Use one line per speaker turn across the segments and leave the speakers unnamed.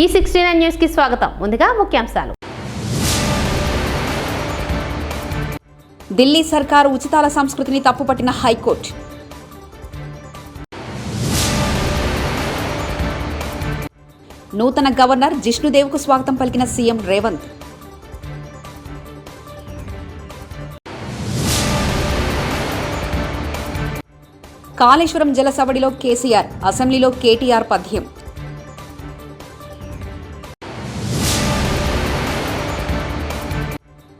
ఈ sixty nine న్యూస్కి స్వాగతం. ముందుగా ముఖ్యాంశాలు.
ఢిల్లీ సర్కారు ఉచితాల సంస్కృతిని తప్పుపట్టిన హైకోర్టు. నూతన గవర్నర్ జిష్ణుదేవ్కు స్వాగతం పలికిన సీఎం రేవంత్. కాళేశ్వరం జలసవడిలో కేసీఆర్ అసెంబ్లీలో కేటీఆర్ పద్యం.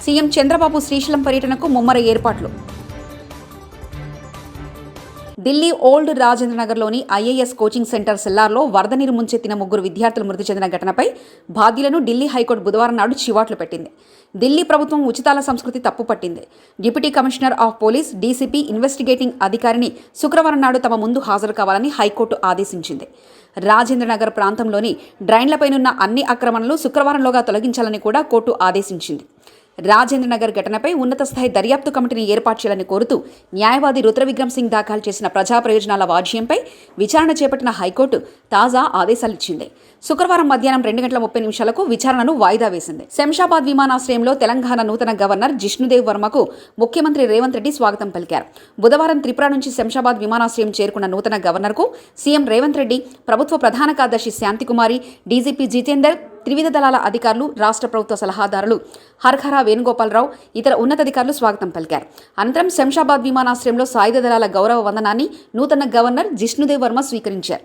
సీఎం చంద్రబాబు శ్రీశైలం పర్యటనకు ముమ్మర ఏర్పాట్లు. ఢిల్లీ ఓల్డ్ రాజేంద్రనగర్లోని ఐఏఎస్ కోచింగ్ సెంటర్ సెల్లార్లో వరద నీరు ముంచెత్తిన ముగ్గురు విద్యార్థులు మృతి చెందిన ఘటనపై బాధ్యులను ఢిల్లీ హైకోర్టు బుధవారం నాడు చివాట్లు పెట్టింది. ఢిల్లీ ప్రభుత్వం ఉచితాల సంస్కృతి తప్పుపట్టింది deputy commissioner of police DCP investigating అధికారిని శుక్రవారం నాడు తమ ముందు హాజరు కావాలని హైకోర్టు ఆదేశించింది. రాజేంద్రనగర్ ప్రాంతంలోని డ్రైన్లపైనున్న అన్ని ఆక్రమణలు శుక్రవారంలోగా తొలగించాలని కూడా కోర్టు ఆదేశించింది. రాజేంద్ర నగర్ ఘటనపై ఉన్నత స్థాయి దర్యాప్తు కమిటీని ఏర్పాటు చేయాలని కోరుతూ న్యాయవాది రుద్రవిక్రమ్ సింగ్ దాఖలు చేసిన ప్రజా ప్రయోజనాల వాజ్యంపై విచారణ చేపట్టిన హైకోర్టు తాజా ఆదేశాలిచ్చింది. శుక్రవారం మధ్యాహ్నం రెండు గంటల ముప్పై నిమిషాలకు విచారణను వాయిదా వేసింది. శంషాబాద్ విమానాశ్రయంలో తెలంగాణ నూతన గవర్నర్ జిష్ణుదేవ్ వర్మకు ముఖ్యమంత్రి రేవంత్ రెడ్డి స్వాగతం పలికారు. బుధవారం త్రిపుర నుంచి శంషాబాద్ విమానాశ్రయం చేరుకున్న నూతన గవర్నర్కు సీఎం రేవంత్ రెడ్డి ప్రభుత్వ ప్రధాన కార్యదర్శి శాంతికుమారి డీజీపీ జితేందర్ త్రివిధ దళాల అధికారులు రాష్ట్ర ప్రభుత్వ సలహాదారులు హర్హరా వేణుగోపాలరావు ఇతర ఉన్నతాధికారులు స్వాగతం పలికారు. అనంతరం శంషాబాద్ విమానాశ్రయంలో సాయుధ దళాల గౌరవ వందనాన్ని నూతన గవర్నర్ జిష్ణుదేవ్ వర్మ స్వీకరించారు.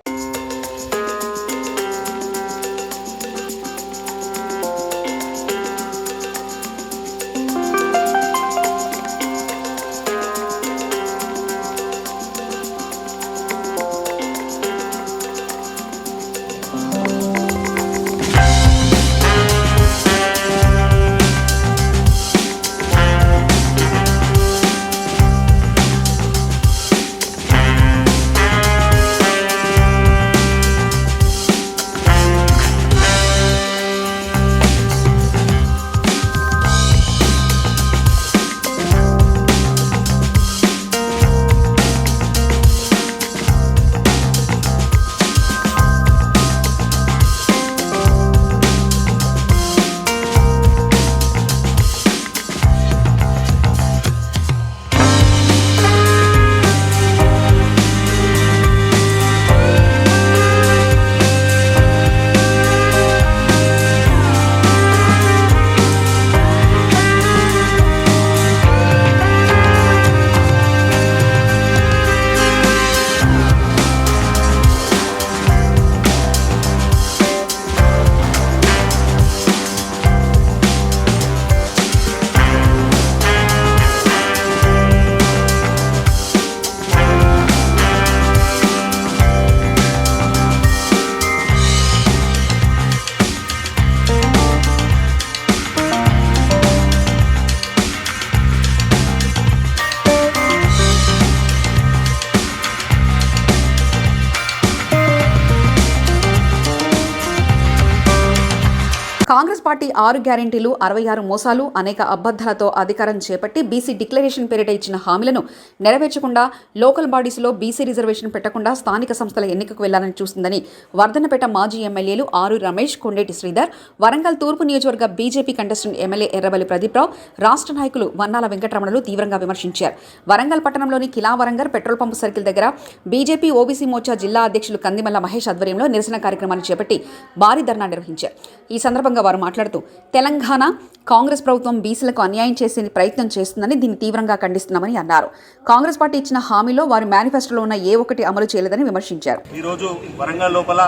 పార్టీ ఆరు గ్యారెంటీలు అరవై ఆరు మోసాలు అనేక అబద్ధాలతో అధికారం చేపట్టి బీసీ డిక్లరేషన్ పేరిట ఇచ్చిన హామీలను నెరవేర్చకుండా లోకల్ బాడీస్లో బీసీ రిజర్వేషన్ పెట్టకుండా స్థానిక సంస్థల ఎన్నికకు వెళ్ళాలని చూస్తుందని వర్ధనపేట మాజీ ఎమ్మెల్యేలు ఆరు రమేష్ కొండేటి శ్రీధర్ వరంగల్ తూర్పు నియోజకవర్గ BJP contestant MLA Errabelli Pradeep Rao రాష్ట్ర నాయకులు వన్నాల వెంకటరమణలు తీవ్రంగా విమర్శించారు. వరంగల్ పట్టణంలోని కిలా వరంగర్ పెట్రోల్ పంపు సర్కిల్ దగ్గర బీజేపీ ఓబీసీ మోర్చా జిల్లా అధ్యక్షులు కందిమల్ల మహేష్ ఆధ్వర్యంలో నిరసన కార్యక్రమాన్ని చేపట్టి భారీ ధర్నా నిర్వహించారు. ఈ సందర్భంగా వారు మాట్లాడుతూ తెలంగాణ కాంగ్రెస్ ప్రభుత్వం బీసీలకు అన్యాయం చేసే ప్రయత్నం చేస్తుందని దీన్ని తీవ్రంగా ఖండిస్తున్నామని అన్నారు. కాంగ్రెస్ పార్టీ ఇచ్చిన హామీలో వారి మేనిఫెస్టోలో ఉన్న ఏ ఒక్కటి అమలు చేయలేదని విమర్శించారు.
ఈరోజు వరంగల్ లోపల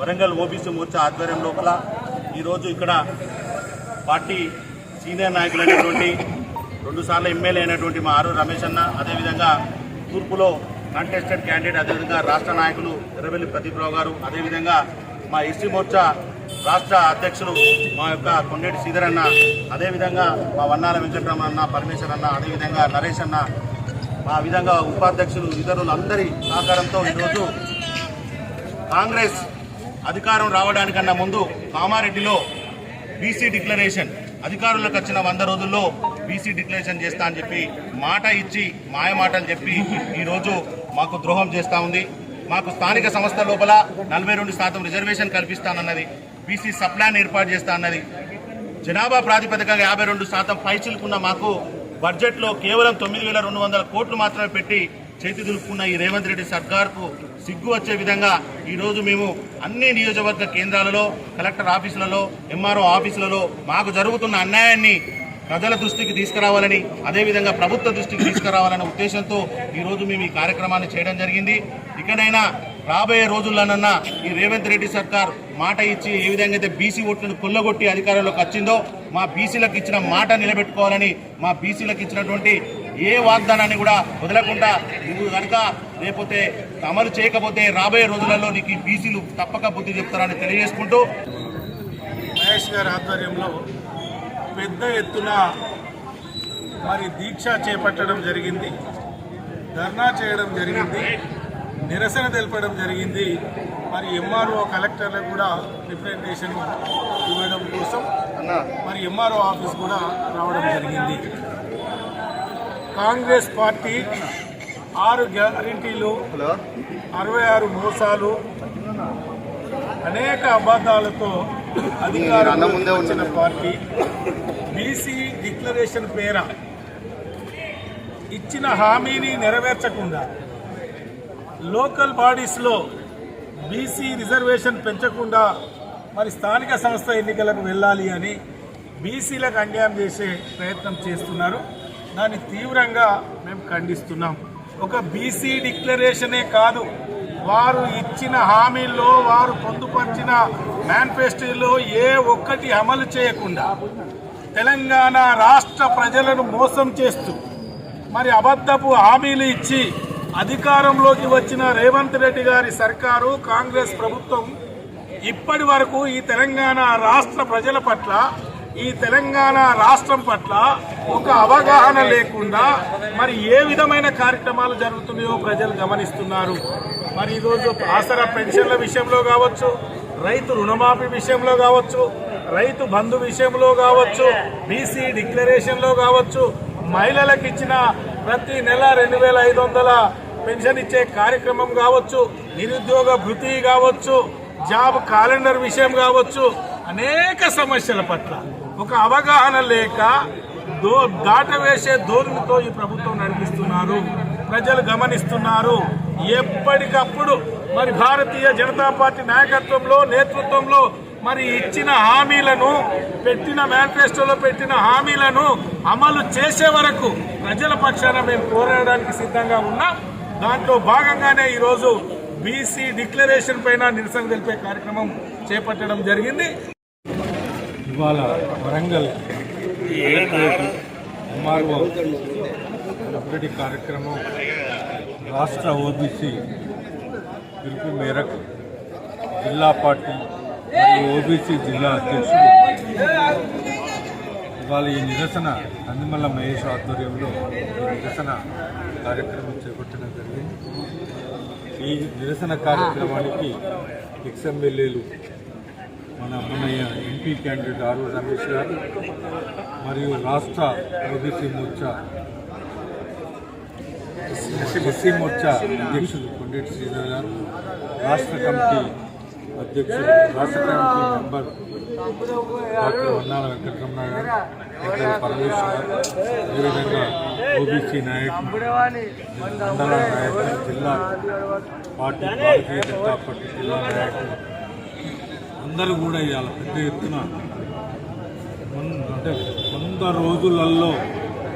వరంగల్ ఓబీసీ మోర్చా ఆధ్వర్యం లోపల ఈరోజు ఇక్కడ పార్టీ సీనియర్ నాయకులైనటువంటి రెండుసార్లు ఎమ్మెల్యే అయినటువంటి మా ఆరు రమేష్ అన్న అదేవిధంగా తూర్పులో కంటెస్టెడ్ క్యాండిడేట్ అదేవిధంగా రాష్ట్ర నాయకులు ఎర్రవెల్లి ప్రదీప్రావు గారు అదేవిధంగా మా ఎస్సీ మోర్చా రాష్ట్ర అధ్యక్షులు మా యొక్క కొండేటి శ్రీధర్ అన్న అదేవిధంగా మా వన్నాల వెంకటరమణ అన్న పరమేశ్వర్ అన్న అదేవిధంగా నరేష్ అన్న మా విధంగా ఉపాధ్యక్షులు ఇతరులు అందరి సహకారంతో ఈరోజు కాంగ్రెస్ అధికారం రావడానికన్నా ముందు కామారెడ్డిలో బీసీ డిక్లరేషన్ అధికారులకు వచ్చిన వంద రోజుల్లో బీసీ డిక్లరేషన్ చేస్తా అని చెప్పి మాట ఇచ్చి మాయమాటని చెప్పి ఈరోజు మాకు ద్రోహం చేస్తూ ఉంది. మాకు స్థానిక సంస్థ లోపల నలభై రెండు శాతం రిజర్వేషన్ కల్పిస్తానన్నది. బీసీ సప్లాన్ ఏర్పాటు చేస్తా అన్నది జనాభా ప్రాతిపదికగా యాభై రెండు శాతం పైచిలుకున్న మాకు బడ్జెట్లో కేవలం తొమ్మిది వేల రెండు వందల కోట్లు మాత్రమే పెట్టి చేతి దులుపుకున్న ఈ రేవంత్ రెడ్డి సర్కార్కు సిగ్గు వచ్చే విధంగా ఈరోజు మేము అన్ని నియోజకవర్గ కేంద్రాలలో కలెక్టర్ ఆఫీసులలో ఎంఆర్ఓ ఆఫీసులలో మాకు జరుగుతున్న అన్యాయాన్ని ప్రజల దృష్టికి తీసుకురావాలని అదేవిధంగా ప్రభుత్వ దృష్టికి తీసుకురావాలనే ఉద్దేశంతో ఈరోజు మేము ఈ కార్యక్రమాన్ని చేయడం జరిగింది. ఇకనైనా రాబోయే రోజుల్లోనన్నా ఈ రేవంత్ రెడ్డి సర్కార్ మాట ఇచ్చి ఏ విధంగా అయితే బీసీ ఓట్లను కొల్లగొట్టి అధికారంలోకి వచ్చిందో మా బీసీలకు ఇచ్చిన మాట నిలబెట్టుకోవాలని మా బీసీలకు ఇచ్చినటువంటి ఏ వాగ్దానాన్ని కూడా వదలకుండా నువ్వు కనుక లేకపోతే అమలు చేయకపోతే రాబోయే రోజులలో నీకు ఈ బీసీలు తప్పక బుద్ధి చెప్తారని తెలియజేసుకుంటూ
మహేష్ గారి ఆధ్వర్యంలో పెద్ద ఎత్తున మరి దీక్ష చేపట్టడం జరిగింది. ధర్నా చేయడం జరిగింది. నిరసన తెలపడం జరిగింది. మరి ఎంఆర్ఓ కలెక్టర్లకు కూడా రిప్రజెంటేషన్ ఇవ్వడం కోసం మరి ఎంఆర్ఓ ఆఫీస్ కూడా రావడం జరిగింది. కాంగ్రెస్ పార్టీ ఆరు గ్యారంటీలు అరవై ఆరు మోసాలు అనేక అబద్ధాలతో అధికారంలో వచ్చిన పార్టీ బీసీ డిక్లరేషన్ పేర ఇచ్చిన హామీని నెరవేర్చకుండా లోకల్ బాడీస్లో బీసీ రిజర్వేషన్ పెంచకుండా మరి స్థానిక సంస్థ ఎన్నికలకు వెళ్ళాలి అని బీసీలకు అన్యాయం చేసే ప్రయత్నం చేస్తున్నారు. దాన్ని తీవ్రంగా మేము ఖండిస్తున్నాం. ఒక బీసీ డిక్లరేషనే కాదు వారు ఇచ్చిన హామీల్లో వారు పొందుపరిచిన మేనిఫెస్టోలో ఏ ఒక్కటి అమలు చేయకుండా తెలంగాణ రాష్ట్ర ప్రజలను మోసం చేస్తూ మరి అబద్ధపు హామీలు ఇచ్చి అధికారంలోకి వచ్చిన రేవంత్ రెడ్డి గారి సర్కారు కాంగ్రెస్ ప్రభుత్వం ఇప్పటి వరకు ఈ తెలంగాణ రాష్ట్ర ప్రజల పట్ల ఈ తెలంగాణ రాష్ట్రం పట్ల ఒక అవగాహన లేకుండా మరి ఏ విధమైన కార్యక్రమాలు జరుగుతున్నాయో ప్రజలు గమనిస్తున్నారు. మరి ఈరోజు ఆసరా పెన్షన్ల విషయంలో కావచ్చు రైతు రుణమాఫీ విషయంలో కావచ్చు రైతు బంధు విషయంలో కావచ్చు బీసీ డిక్లరేషన్లో కావచ్చు మహిళలకు ఇచ్చిన ప్రతి నెల రెండు వేల ఐదు వందల పెన్షన్ ఇచ్చే కార్యక్రమం కావచ్చు నిరుద్యోగ భృతి కావచ్చు జాబ్ క్యాలెండర్ విషయం కావచ్చు అనేక సమస్యల పట్ల. ఒక అవగాహన లేక దో దాటవేసే ధోరణితో ఈ ప్రభుత్వం నడిపిస్తున్నారు. ప్రజలు గమనిస్తున్నారు. ఎప్పటికప్పుడు మరి భారతీయ జనతా పార్టీ నాయకత్వంలో నేతృత్వంలో మరి ఇచ్చిన హామీలను పెట్టిన మేనిఫెస్టోలో పెట్టిన హామీలను అమలు చేసే వరకు ప్రజల పక్షాన మేము పోరాడడానికి సిద్ధంగా ఉన్నాం. దాంట్లో భాగంగానే ఈరోజు బీసీ డిక్లరేషన్ పైన నిరసన తెలిపే కార్యక్రమం చేపట్టడం జరిగింది.
ఇవాళ వరంగల్ ఎంఆర్ఓ అప్డేట్ కార్యక్రమం రాష్ట్ర ఓబీసీ పిలుపు మేరకు జిల్లా పార్టీ మరియు ఓబీసీ జిల్లా అధ్యక్షుడు ఇవాళ ఈ నిరసన కందిమల్ల మహేష్ ఆధ్వర్యంలో ఈ నిరసన కార్యక్రమం చేపట్టడం జరిగింది. ఈ నిరసన కార్యక్రమానికి ఎక్స్ఎమ్మెల్యేలు మన అమ్మయ్య ఎంపీ క్యాండిడేట్ ఆరు రమేష్ గారు మరియు రాష్ట్ర ఓబీసీ మోర్చా ఎస్సీ మోర్చా అధ్యక్షులు కొండేటి శ్రీధర్ గారు రాష్ట్ర కమిటీ అధ్యక్షులు రాష్ట్ర committee member doctor Vannala Venkataramana గారు డాక్టర్ పరమేశ్వర్ గారు అదేవిధంగా ఓబీసీ నాయకులు మండల నాయకులు జిల్లా పార్టీ భారతీయ జనతా పార్టీ జిల్లా నాయకులు. అందరూ కూడా ఇవాళ పెద్ద ఎత్తున అంటే వంద రోజులలో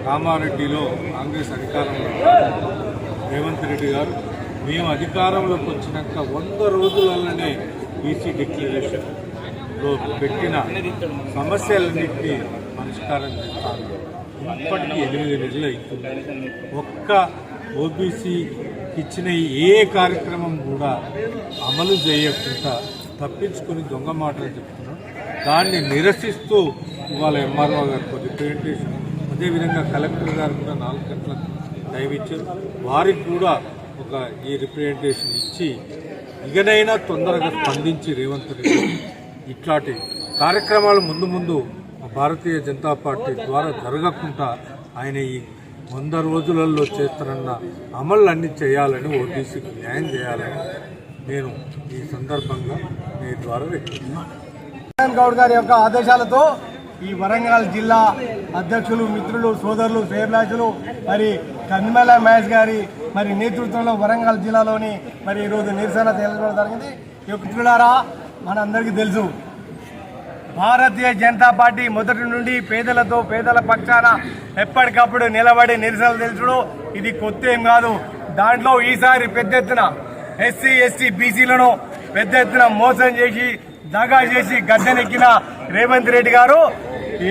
కామారెడ్డిలో కాంగ్రెస్ అధికారంలో రేవంత్ రెడ్డి గారు మేము అధికారంలోకి వచ్చినాక వంద రోజులలోనే బీసీ డిక్లరేషన్లో పెట్టిన సమస్యలన్నింటినీ పరిష్కారం చేస్తాను. ఇప్పటికీ ఎనిమిది నెలలు అవుతుంది ఒక్క ఓబీసీకి ఇచ్చిన ఏ కార్యక్రమం కూడా అమలు చేయకుండా తప్పించుకొని దొంగ మాటలు చెప్తున్నాం. దాన్ని నిరసిస్తూ ఇవాళ ఎంఆర్ఓ గారికి రిప్రజెంటేషన్ అదేవిధంగా కలెక్టర్ గారు కూడా నాలుగు గంటలకు దయవిచ్చారు వారికి కూడా ఒక ఈ రిప్రజెంటేషన్ ఇచ్చి ఇకనైనా తొందరగా స్పందించి రేవంత్ రెడ్డి ఇట్లాంటి కార్యక్రమాలు ముందు ముందు భారతీయ జనతా పార్టీ ద్వారా జరగకుండా ఆయన ఈ వంద రోజులలో చేస్తున్న అమళ్ళన్నీ చేయాలని ఓబీసీకి న్యాయం చేయాలని నేను ఈ సందర్భంగా మీ ద్వారా వ్యక్తం
గౌడ్ గారి యొక్క ఆదేశాలతో ఈ వరంగల్ జిల్లా అధ్యక్షులు మిత్రులు సోదరులు శ్రేయభిలాషులు మరి కందిమల మహేష్ గారి మరి నేతృత్వంలో వరంగల్ జిల్లాలోని మరి ఈరోజు నిరసన తెలియడం జరిగింది. ఈ యొక్క మిత్రులారా మనందరికీ తెలుసు భారతీయ జనతా పార్టీ మొదటి నుండి పేదలతో పేదల పక్షాన ఎప్పటికప్పుడు నిలబడి నిరసనలు తెలుసుడు. ఇది కొత్త ఏం కాదు. దాంట్లో ఈసారి పెద్ద ఎత్తున ఎస్సీ ఎస్టీ బీసీలను పెద్ద ఎత్తున మోసం చేసి దగా చేసి గద్దెనెక్కిన రేవంత్ రెడ్డి గారు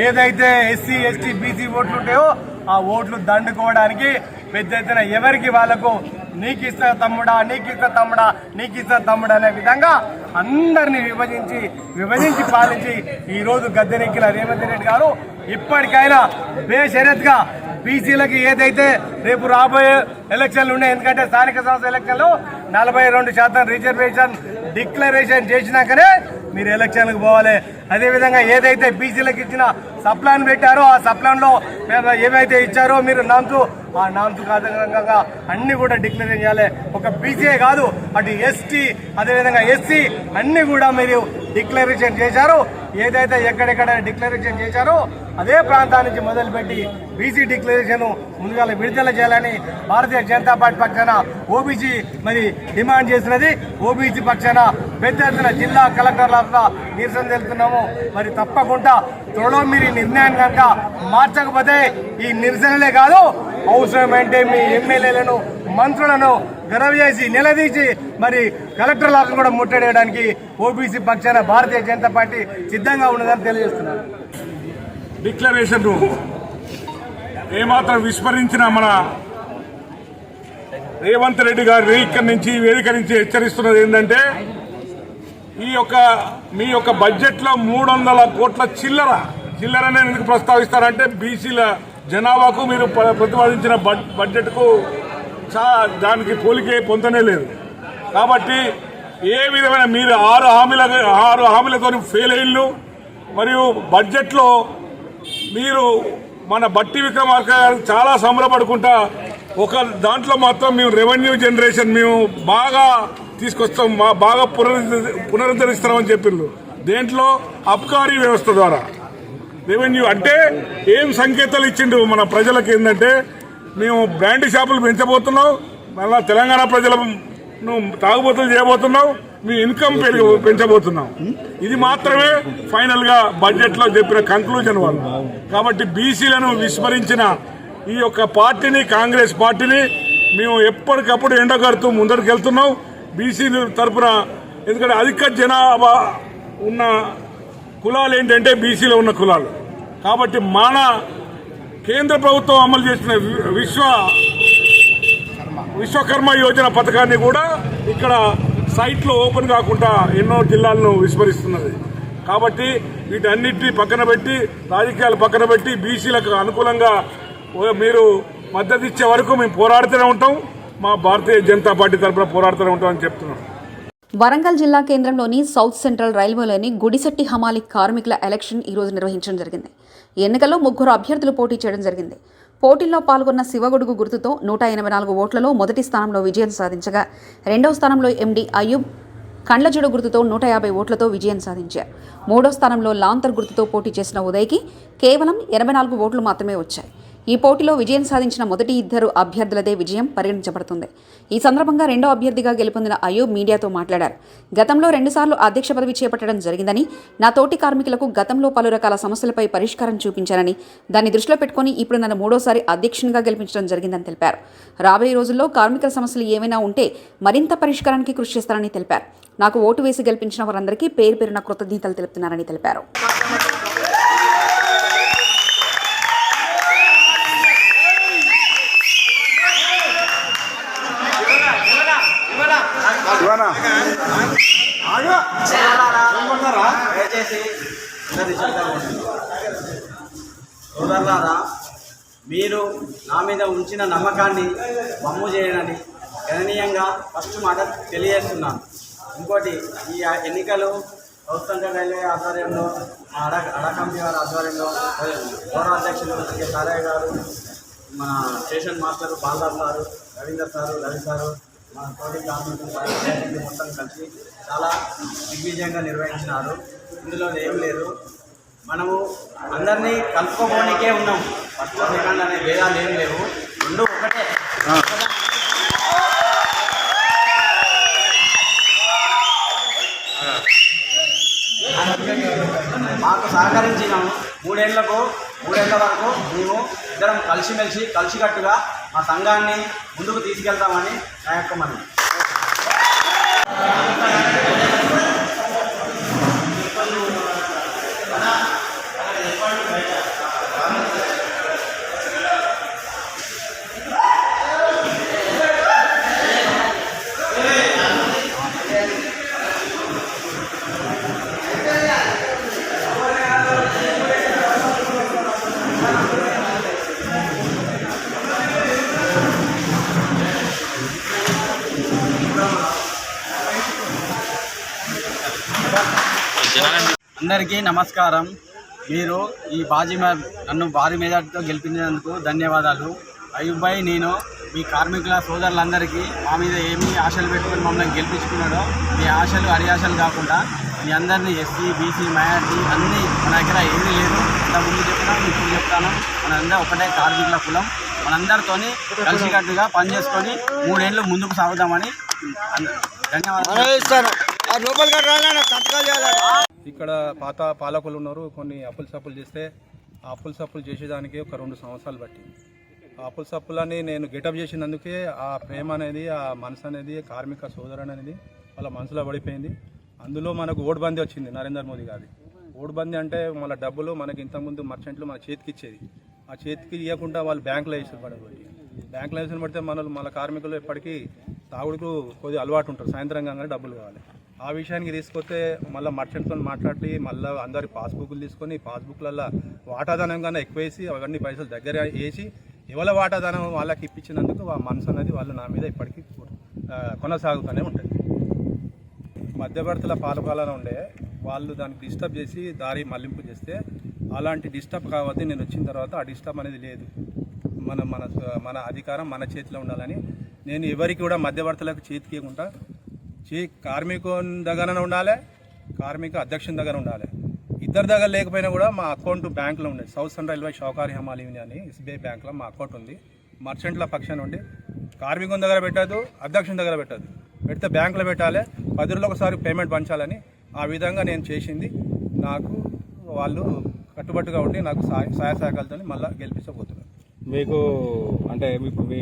ఏదైతే ఎస్సీ ఎస్టీ బీసీ ఓట్లు ఉంటాయో ఆ ఓట్లు దండుకోవడానికి పెద్ద ఎత్తున ఎవరికి వాళ్ళకు నీకు తమ్ముడా నీకు తమ్ముడా నీకు ఇస్తా తమ్ముడా అనే విధంగా అందరిని విభజించి విభజించి పాలించి ఈరోజు గద్దెనెక్కిన రేవంత్ రెడ్డి గారు ఇప్పటికైనా బేషరత్గా బీసీలకి ఏదైతే రేపు రాబోయే ఎలక్షన్లు ఉన్నాయి ఎందుకంటే స్థానిక సంస్థ ఎలక్షన్లు నలభై రెండు శాతం రిజర్వేషన్ డిక్లరేషన్ చేసినాకనే మీరు ఎలక్షన్లకు పోవాలి. అదేవిధంగా ఏదైతే బీసీలకు ఇచ్చిన సప్లాన్ పెట్టారో ఆ సప్లాన్లో ఏమైతే ఇచ్చారో మీరు నాంతు ఆ నాంతు ఆధారంగా అన్ని కూడా డిక్లరేషన్ చేయాలి. ఒక బీసీఏ కాదు అటు ఎస్టీ అదేవిధంగా ఎస్సీ అన్ని కూడా మీరు డిక్లరేషన్ చేశారు. ఏదైతే ఎక్కడెక్కడ డిక్లరేషన్ చేశారో అదే ప్రాంతానికి మొదలుపెట్టి బీసీ డిక్లరేషన్ ముందుగా విడుదల చేయాలని భారతీయ జనతా పార్టీ పక్షాన ఓబీసీ మరి డిమాండ్ చేసినది ఓబీసీ పక్షాన పెద్ద ఎత్తున జిల్లా కలెక్టర్ల నిరసన తెలుపుతున్నాము. మరి తప్పకుండా త్వరలో మీరు నిర్ణయాన్ని కనుక మార్చకపోతే ఈ నిరసనలే కాదు అవసరమైతే మీ ఎమ్మెల్యేలను మంత్రులను గర్వ చేసి నిలదీసి మరి కలెక్టర్ లాగా కూడా ముట్టడేయడానికి ఓబీసీ పక్షాన భారతీయ జనతా పార్టీ సిద్ధంగా ఉన్నదని తెలియజేస్తున్నారు.
డిక్లరేషన్ ఏమాత్రం విస్మరించిన మన రేవంత్ రెడ్డి గారి ఇక్కడి నుంచి వేదిక నుంచి హెచ్చరిస్తున్నది ఏంటంటే ఈ యొక్క మీ యొక్క బడ్జెట్లో మూడు వందల కోట్ల చిల్లర చిల్లరనే ఎందుకు ప్రస్తావిస్తారంటే బీసీల జనాభాకు మీరు ప్రతిపాదించిన బడ్- బడ్జెట్కు దానికి పోలికే పొందనే లేదు. కాబట్టి ఏ విధమైన మీరు ఆరు హామీల ఆరు హామీలతో ఫెయిల్ అయ్యిళ్ళు మరియు బడ్జెట్లో మీరు మన బట్టి విక్రమార్క గారు చాలా సంబరపడుకుంటా ఒక దాంట్లో మాత్రం మేము రెవెన్యూ జనరేషన్ మేము బాగా తీసుకొస్తాం మా బాగా పునరుద్ధరిస్తామని చెప్పిండ్రు దేంట్లో అబ్కారీ వ్యవస్థ ద్వారా. రెవెన్యూ అంటే ఏం సంకేతాలు ఇచ్చిండు మన ప్రజలకు ఏంటంటే మేము బ్రాండ్ షాపులు పెంచబోతున్నాం మళ్ళా తెలంగాణ ప్రజలను తాగుబోతులు చేయబోతున్నాం మీ ఇన్కమ్ పెరిగి పెంచబోతున్నాం. ఇది మాత్రమే ఫైనల్గా బడ్జెట్లో చెప్పిన కంక్లూజన్ వాళ్ళు. కాబట్టి బీసీలను విస్మరించిన ఈ యొక్క పార్టీని కాంగ్రెస్ పార్టీని మేము ఎప్పటికప్పుడు ఎండగడుతూ ముందరికి వెళ్తున్నాం బీసీ తరపున ఎందుకంటే అధిక జనాభా ఉన్న కులాలు ఏంటంటే బీసీలో ఉన్న కులాలు. కాబట్టి మన కేంద్ర ప్రభుత్వం అమలు చేసిన వి- విశ్వ విశ్వకర్మ యోజన పథకాన్ని కూడా ఇక్కడ సైట్లో ఓపెన్ కాకుండా ఎన్నో జిల్లాలను విస్మరిస్తున్నది. కాబట్టి వీటన్నిటిని పక్కన పెట్టి రాజకీయాలు పక్కన పెట్టి బీసీలకు అనుకూలంగా మీరు మద్దతు ఇచ్చే వరకు మేము పోరాడుతూనే ఉంటాం. మా భారతీయ జనతా పార్టీ తరఫున పోరాడుతూనే ఉంటామని చెప్తున్నాం.
వరంగల్ జిల్లా కేంద్రంలోని సౌత్ సెంట్రల్ రైల్వేలోని గుడిసెట్టి హమాలి కార్మికుల ఎలక్షన్ ఈ రోజు నిర్వహించడం జరిగింది. ఎన్నికల్లో ముగ్గురు అభ్యర్థులు పోటీ చేయడం జరిగింది. పోటీల్లో పాల్గొన్న శివగొడుగు గుర్తుతో నూట ఎనభై నాలుగు ఓట్లలో మొదటి స్థానంలో విజయం సాధించగా రెండవ స్థానంలో ఎండి అయ్యూబ్ కండ్లజుడు గుర్తుతో నూట యాభై ఓట్లతో విజయం సాధించారు. మూడో స్థానంలో లాంతర్ గుర్తుతో పోటీ చేసిన ఉదయ్కి కేవలం ఎనభై నాలుగు ఓట్లు మాత్రమే వచ్చాయి. ఈ పోటీలో విజయం సాధించిన మొదటి ఇద్దరు అభ్యర్థులదే విజయం పరిగణించబడుతుంది. ఈ సందర్భంగా రెండో అభ్యర్థిగా గెలుపొందిన అయూబ్ మీడియాతో మాట్లాడారు. గతంలో రెండుసార్లు అధ్యక్ష పదవి చేపట్టడం జరిగిందని నా తోటి కార్మికులకు గతంలో పలు రకాల సమస్యలపై పరిష్కారం చూపించానని దాన్ని దృష్టిలో పెట్టుకుని ఇప్పుడు నన్ను మూడోసారి అధ్యక్షునిగా గెలిపించడం జరిగిందని తెలిపారు. రాబోయే రోజుల్లో కార్మికుల సమస్యలు ఏమైనా ఉంటే మరింత పరిష్కారానికి కృషి చేస్తారని తెలిపారు. నాకు ఓటు వేసి గెలిపించిన వారందరికీ పేరు పేరున కృతజ్ఞతలు తెలుపుతున్నారని తెలిపారు.
దయచేసి సోదరులారా మీరు నా మీద ఉంచిన నమ్మకాన్ని మమ్ము చేయనని గణనీయంగా ఫస్ట్ మాట తెలియజేస్తున్నాను. ఇంకోటి ఈ ఎన్నికలు సౌత్ రైల్వే ఆధ్వర్యంలో మా అడ అడ కమిటీ వారి ఆధ్వర్యంలో గౌరవ అధ్యక్షులు సారయ్య గారు మన station master Baldas sir Ravinder sir Ravi sir మన తోటి కార్మికులు మొత్తం కలిసి చాలా దిగ్విజయంగా నిర్వహించినారు. ఇందులో ఏం లేదు. మనము అందరినీ కలుపుకోవడానికే ఉన్నాం. ఫస్ట్ సెకండ్ అనే భేదాలు ఏం లేవు. రెండు ఒకటే. మాకు సహకరించినాము. మూడేళ్ళకు మూడేళ్ళ వరకు మేము ఇద్దరం కలిసిమెలిసి కలిసికట్టుగా మా సంఘాన్ని ముందుకు తీసుకెళ్తామని నా యొక్క మనం అందరికీ నమస్కారం. మీరు ఈ బాజీ నన్ను భారీ మెజార్టీతో గెలిపించినందుకు ధన్యవాదాలు. అయ్యూబ్ నేను మీ కార్మికుల సోదరులందరికీ మా మీద ఏమి ఆశలు పెట్టుకుని మమ్మల్ని గెలిపించుకున్నాడో మీ ఆశలు అరియాశలు కాకుండా మీ అందరినీ ఎస్సీ బీసీ మైనార్టీ అన్నీ మన దగ్గర ఏమీ లేదు. ఇంతకుముందు చెప్తాను ఇప్పుడు చెప్తాను. మనందరం ఒకటే కార్మికుల కులం. మనందరితోని కలిసికట్టుగా పనిచేసుకొని మూడేళ్ళు ముందుకు సాగుదామని ధన్యవాదాలు.
ఇక్కడ పాత పాలకులు ఉన్నారు. కొన్ని అప్పులు సప్పులు చేస్తే ఆ అప్పులు సప్పులు చేసేదానికి ఒక రెండు సంవత్సరాలు పట్టింది. ఆ అప్పులు సప్పులని నేను గెటప్ చేసినందుకే ఆ ప్రేమ అనేది ఆ మనసు అనేది కార్మిక సోదరుడు అనేది వాళ్ళ మనసులో పడిపోయింది. అందులో మనకు ఓటుబందీ వచ్చింది నరేంద్ర మోదీ గారి ఓటుబందీ అంటే మన డబ్బులు మనకి ఇంతకుముందు మర్చెంట్లు మన చేతికి ఇచ్చేది. ఆ చేతికి ఇవ్వకుండా వాళ్ళు బ్యాంకులో వేసిన పడబట్టి బ్యాంకులో వేసిన పడితే మన మన కార్మికులు ఎప్పటికీ తాగుడుకు కొద్దిగా అలవాటు ఉంటారు. సాయంత్రం కాగానే డబ్బులు కావాలి. ఆ విషయానికి తీసుకొస్తే మళ్ళీ మర్చెంట్తో మాట్లాడి మళ్ళీ అందరి పాస్బుక్లు తీసుకొని పాస్బుక్లలో వాటాదానం కన్నా ఎక్కువ వేసి అవన్నీ పైసలు దగ్గర వేసి ఎవరి వాటాదానం వాళ్ళకి ఇప్పించినందుకు ఆ మనసు అనేది వాళ్ళు నా మీద ఇప్పటికీ కొనసాగుతూనే ఉంటుంది. మధ్యవర్తుల పాలపాలన ఉండే వాళ్ళు దానికి డిస్టర్బ్ చేసి దారి మళ్ళింపు చేస్తే అలాంటి డిస్టర్బ్ కావద్దు నేను వచ్చిన తర్వాత ఆ డిస్టర్బ్ అనేది లేదు. మన మన మన అధికారం మన చేతిలో ఉండాలని నేను ఎవరికి కూడా మధ్యవర్తులకు చేతికి ఇవ్వకుండా చీ కార్మికుని దగ్గరనే ఉండాలి కార్మిక అధ్యక్షుని దగ్గర ఉండాలి. ఇద్దరి దగ్గర లేకపోయినా కూడా మా అకౌంట్ బ్యాంకులో ఉంది. సౌత్ సెంట్రల్ రైల్వే షౌకారి హమాల్ యూనియన్ అని ఎస్బీఐ బ్యాంక్లో మా అకౌంట్ ఉంది. మర్చెంట్ల పక్షాన ఉండి కార్మికుని దగ్గర పెట్టదు అధ్యక్షుని దగ్గర పెట్టదు పెడితే బ్యాంకులో పెట్టాలి పది రోజులు ఒకసారి పేమెంట్ పంచాలని ఆ విధంగా నేను చేసింది. నాకు వాళ్ళు కట్టుబట్టుగా ఉండి నాకు సహాయ సహాయ సహకారాలతో మళ్ళీ గెలిపించబోతున్నారు.
మీకు అంటే మీకు మీ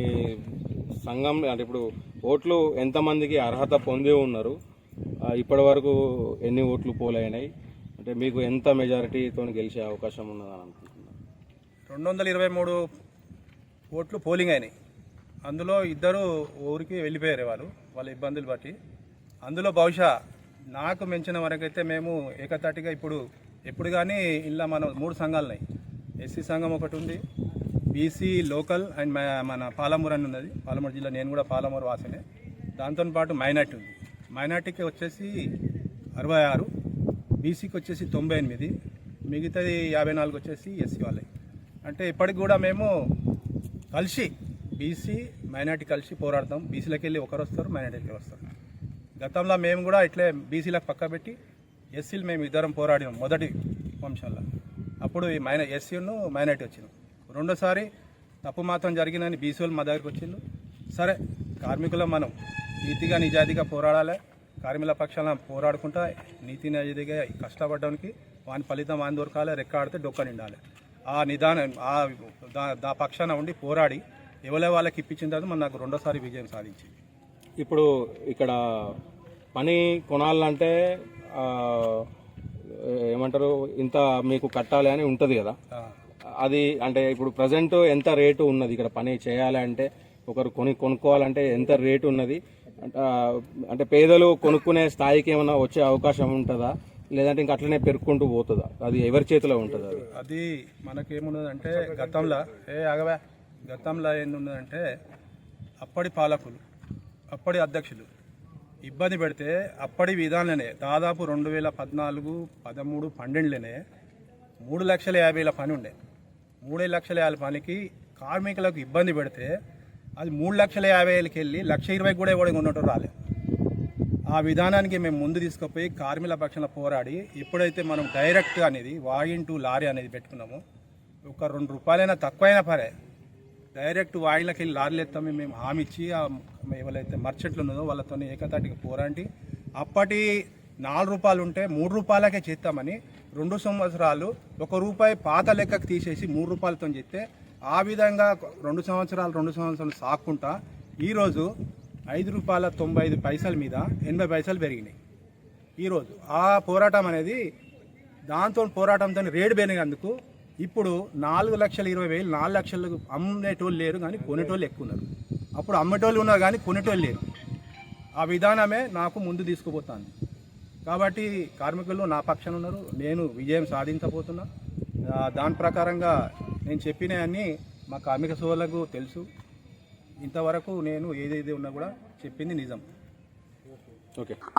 సంఘం అంటే ఇప్పుడు ఓట్లు ఎంతమందికి అర్హత పొంది ఉన్నారు? ఇప్పటి వరకు ఎన్ని ఓట్లు పోలైనాయి? అంటే మీకు ఎంత మెజారిటీతో గెలిచే అవకాశం ఉన్నదని అనుకుంటున్నాను
రెండు వందల ఇరవై మూడు ఓట్లు పోలింగ్ అయినాయి. అందులో ఇద్దరు ఊరికి వెళ్ళిపోయారు వాళ్ళు వాళ్ళ ఇబ్బందులు బట్టి. అందులో బహుశా నాకు మించిన వరకైతే మేము ఏకతాటిగా ఇప్పుడు ఎప్పుడు కానీ ఇలా మన మూడు సంఘాలున్నాయి. ఎస్సీ సంఘం ఒకటి ఉంది బీసీ లోకల్ అండ్ మన పాలమూరు అని ఉన్నది. పాలమూరు జిల్లా నేను కూడా పాలమూరు వాసనే. దాంతో పాటు మైనార్టీ ఉంది. మైనార్టీకి వచ్చేసి అరవై ఆరు బీసీకి వచ్చేసి తొంభై ఎనిమిది మిగతాది యాభై నాలుగు వచ్చేసి ఎస్సీ వాళ్ళే. అంటే ఇప్పటికి కూడా మేము కలిసి బీసీ మైనార్టీ కలిసి పోరాడతాం. బీసీలకు వెళ్ళి ఒకరు వస్తారు మైనార్టీకి వస్తారు. గతంలో మేము కూడా ఇట్లే బీసీలకు పక్క పెట్టి ఎస్సీలు మేము ఇద్దరం పోరాడినాం మొదటి వంశాల్లో. అప్పుడు ఈ మైన ఎస్సీను మైనార్టీ వచ్చినాం. రెండోసారి తప్పు మాత్రం జరిగిందని బీసీ వాళ్ళు మా దగ్గరికి వచ్చిండు సరే కార్మికుల మనం నీతిగా నిజాయితీగా పోరాడాలి. కార్మికుల పక్షాన పోరాడుకుంటా నీతి నిజాయితీగా కష్టపడడానికి వాని ఫలితం వాని దొరకాలి రెక్కాడితే డొక్క నిండాలి. ఆ నిదానం ఆ దా దా పక్షాన ఉండి పోరాడి ఎవరే వాళ్ళకి ఇప్పించిన తర్వాత మన నాకు రెండోసారి విజయం సాధించింది
ఇప్పుడు ఇక్కడ పని కొనాలంటే ఏమంటారు ఇంత మీకు కట్టాలి అని ఉంటుంది కదా. అది అంటే ఇప్పుడు ప్రజెంట్ ఎంత రేటు ఉన్నది? ఇక్కడ పని చేయాలంటే ఒకరు కొని కొనుక్కోవాలంటే ఎంత రేటు ఉన్నది? అంటే పేదలు కొనుక్కునే స్థాయికి ఏమైనా వచ్చే అవకాశం ఉంటుందా? లేదంటే ఇంకా అట్లనే పెరుక్కుంటూ పోతుందా? అది ఎవరి చేతిలో ఉంటుంది అది?
అది మనకేమున్నదంటే గతంలో ఏ అగవా గతంలో ఏంటంటే అప్పటి పాలకులు అప్పటి అధ్యక్షులు ఇబ్బంది పెడితే అప్పటి విధానంలోనే దాదాపు రెండు వేల పద్నాలుగు పదమూడు పన్నెండులోనే మూడు లక్షల యాభైల పని ఉండే మూడు లక్షల యాభై పనికి కార్మికులకు ఇబ్బంది పెడితే అది మూడు లక్షల యాభై వేలకి వెళ్ళి లక్ష ఇరవై కూడా కూడా ఉన్నట్టు రాలేదు ఆ విధానానికి మేము ముందు తీసుకుపోయి కార్మికుల పక్షంలో పోరాడి ఎప్పుడైతే మనం డైరెక్ట్ అనేది వాయిన్ టు లారీ అనేది పెట్టుకున్నామో ఒక రెండు రూపాయలైనా తక్కువైనా పరే డైరెక్ట్ వాయిన్లకి వెళ్ళి లారీలు ఎత్తామని మేము హామీ ఇచ్చి ఎవరైతే మర్చెంట్లు ఉన్నదో వాళ్ళతో ఏకతాటికి పోరాడి అప్పటి నాలుగు రూపాయలు ఉంటే మూడు రూపాయలకే చేస్తామని రెండు సంవత్సరాలు ఒక రూపాయి పాత లెక్కకు తీసేసి మూడు రూపాయలతో చెప్తే ఆ విధంగా రెండు సంవత్సరాలు రెండు సంవత్సరాలు సాక్కుంటా ఈరోజు ఐదు రూపాయల తొంభై ఐదు పైసల మీద ఎనభై పైసలు పెరిగినాయి. ఈరోజు ఆ పోరాటం అనేది దాంతో పోరాటంతో రేటు పెరిగినందుకు ఇప్పుడు నాలుగు లక్షల ఇరవై వేలు నాలుగు లక్షలకు అమ్మేటోళ్ళు లేరు కానీ కొనేటోళ్ళు ఎక్కువ ఉన్నారు. అప్పుడు అమ్మేటోళ్ళు ఉన్నారు కానీ కొనేటోళ్ళు లేరు. ఆ విధానమే నాకు ముందు తీసుకుపోతాను కాబట్టి కార్మికులు నా పక్షాన ఉన్నారు. నేను విజయం సాధించబోతున్నా. దాని ప్రకారంగా నేను చెప్పినవన్నీ మా కార్మిక సోదరులకు తెలుసు. ఇంతవరకు నేను ఏదేది ఉన్నా కూడా చెప్పింది నిజం.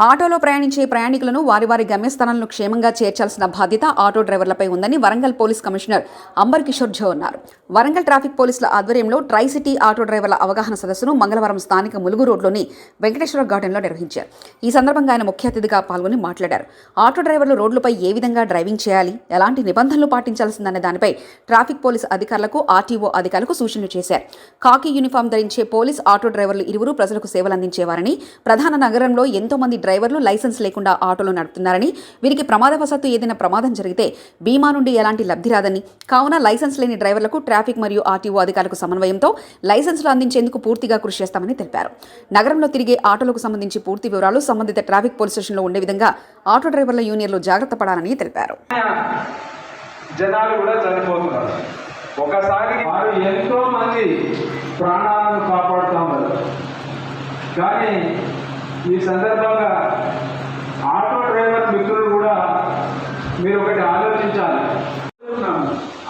ఆటోలో ప్రయాణించే ప్రయాణికులను వారి వారి గమ్యస్థానాలను క్షేమంగా చేర్చాల్సిన బాధ్యత ఆటో డ్రైవర్లపై ఉందని Warangal police commissioner amber Kishore Jha అన్నారు. వరంగల్ ట్రాఫిక్ పోలీసుల ఆధ్వర్యంలో ట్రై సిటీ ఆటో డ్రైవర్ల అవగాహన సదస్సును మంగళవారం స్థానిక ములుగు రోడ్లోని వెంకటేశ్వర గార్డెన్లో నిర్వహించారు. ఈ సందర్భంగా ఆయన ముఖ్య అతిథిగా పాల్గొని మాట్లాడారు. ఆటో డ్రైవర్లు రోడ్లపై ఏ విధంగా డ్రైవింగ్ చేయాలి ఎలాంటి నిబంధనలు పాటించాల్సిందనే దానిపై ట్రాఫిక్ పోలీస్ అధికారులకు ఆర్టీఓ అధికారులకు సూచనలు చేశారు. కాకి యూనిఫామ్ ధరించే పోలీస్ ఆటో డ్రైవర్లు ఇరువురు ప్రజలకు సేవలు అందించేవారని ప్రధాన నగరంలో ఎంతో మంది డ్రైవర్లు లైసెన్స్ లేకుండా ఆటోలు నడుపుతున్నారని వీరికి ప్రమాదవశాత్తు ఏదైనా ప్రమాదం జరిగితే బీమా నుండి ఎలాంటి లబ్ధి రాదని కావున లైసెన్స్ లేని డ్రైవర్లకు ట్రాఫిక్ మరియు ఆర్టీఓ అధికారులకు సమన్వయంతో లైసెన్సులు అందించేందుకు పూర్తిగా కృషి చేస్తామని తెలిపారు. నగరంలో తిరిగే ఆటోలకు సంబంధించి పూర్తి వివరాలు సంబంధిత ట్రాఫిక్ పోలీస్ స్టేషన్లో ఉండే విధంగా ఆటో డ్రైవర్ల యూనియన్లు జాగ్రత్త పడాలని తెలిపారు.
జనాలు కూడా చనిపోతున్నారు. ఒకసారి వారు ఎంతో మంది ప్రాణాలను కాపాడుతున్నారు కానీ ఈ సందర్భంగా ఆటో డ్రైవర్ మిత్రులు కూడా మీరు ఒకటి ఆలోచించాలి.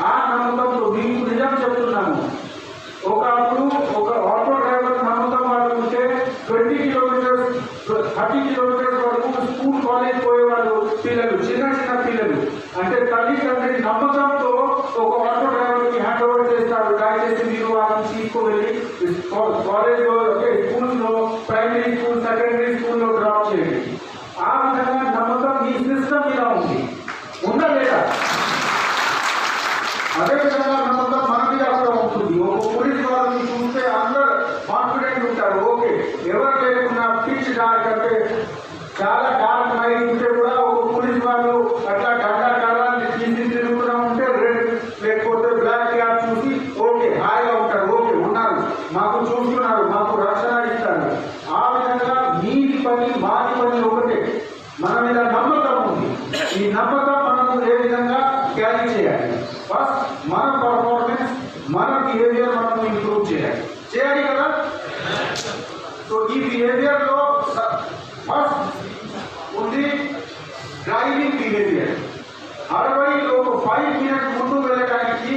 ఆ నమ్మకంతో మీకు నిజం చెప్తున్నాము. ఒకప్పుడు ఒక ఆటో డ్రైవర్ నమ్మకం వాళ్ళు ఉంటే ట్వంటీ కిలోమీటర్స్ థర్టీ కిలోమీటర్స్ వరకు స్కూల్ కాలేజ్ పోయేవాళ్ళు పిల్లలు చిన్న చిన్న పిల్లలు. అంటే తల్లి తండ్రి నమ్మకంతో ఒక ఆటో డ్రైవర్కి హ్యాండ్ ఓవర్ చేస్తాడు దయచేసి మీరు వాళ్ళని తీసుకువెళ్ళి కాలేజ్లో స్కూల్స్లో ప్రైమరీ స్కూల్ సెకండరీ స్కూల్లో డ్రాప్ చేయండి ఆ విధంగా నమ్మకం ఈ సిస్టమ్ ఇలా ఉంది ఉందా లేదా అదే విధంగా నమ్మకం మన మీద కూడా ఉంటుంది ఒక పోలీస్ వాళ్ళని చూస్తే అందరు కాన్ఫిడెంట్ ఉంటారు ఓకే ఎవరు లేకున్నా పిచ్ డార్క్ అంటే చాలా డార్క్ నైట్ ఉంటే కూడా ఒక పోలీస్ వాళ్ళు అట్లా గంట కళ్ళని తీసి తిరుగుతూ ఉంటే రెడ్ లేకపోతే బ్లాక్ క్యాప్ చూసి ఓకే హాయిగా ఉంటారు ఓకే ఉన్నారు మాకు చూస్తున్నారు మాకు రక్షణ ఇస్తారు ఆ విధంగా మీ పని మాది పని ఒకటే మన మీద నమ్మకం ఉంది ఈ నమ్మకం మనం ఏ విధంగా క్యారీ చేయాలి ఫస్ట్ మన పర్ఫార్మెన్స్ మన బిహేవియర్ మనం ఇంప్రూవ్ చేయాలి చేయాలి కదా సో ఈ బిహేవియర్లో ఫస్ట్ ఉంది డ్రైవింగ్ బిహేవియర్ అరవైలో ఒక ఫైవ్ మినిట్స్ ముందు వెళ్ళడానికి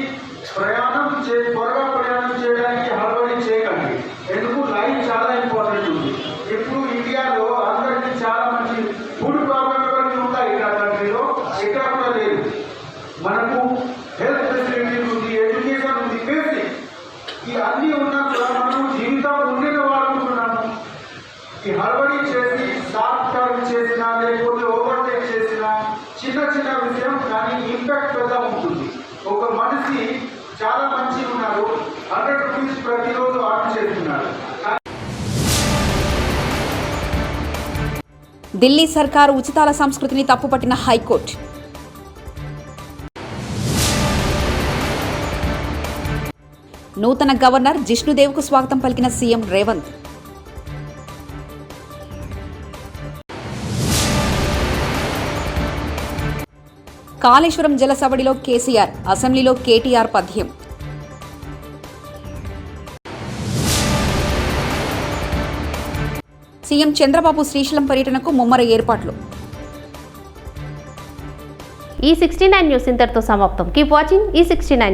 ప్రయాణం చే త్వరగా ప్రయాణం చేయడానికి హడబడి చేయకండి ఎందుకు లైన్ చాలా ఇంపార్టెంట్ ఉంది ఇప్పుడు ఇండియాలో అందరికీ చాలా మంచి ఫుడ్ ప్రాబ్లమ్ ఎవరికి ఉంటాయి ఇలా కంట్రీలో ఎక్కడ కూడా లేదు మనకు హెల్త్ ఫెసిలిటీ ఉంది ఎడ్యుకేషన్ ఉంది బేసిక్ ఈ అన్ని ఉన్నా కూడా మనం జీవితం ఉండేది వాడుకుంటున్నాము ఈ హడబడి చేసి షార్ట్ టర్న్ చేసినా లేకపోతే ఓవర్టేక్ చేసినా చిన్న చిన్న విషయం కానీ ఇంపాక్ట్ పెద్ద ఉంటుంది ఒక చాలా మంచి ఉన్నారు. హండ్రెడ్ రూపీస్ ప్రతిరోజు ఆర్డర్ చేస్తున్నారు.
ఢిల్లీ సర్కారు ఉచితాల సంస్కృతిని తప్పుపట్టిన హైకోర్టు. నూతన గవర్నర్ జిష్ణుదేవ్కు స్వాగతం పలికిన సీఎం రేవంత్. కాళేశ్వరం జలసవడిలో కేసీఆర్ అసెంబ్లీలో కేటీఆర్ పద్యం. సీఎం చంద్రబాబు శ్రీశైలం పర్యటనకు ముమ్మర ఏర్పాట్లు.
ఈ సిక్స్టీ నైన్ న్యూస్ ఇంతటితో సమాప్తం. కీప్ వాచింగ్ ఈ సిక్స్టీ నైన్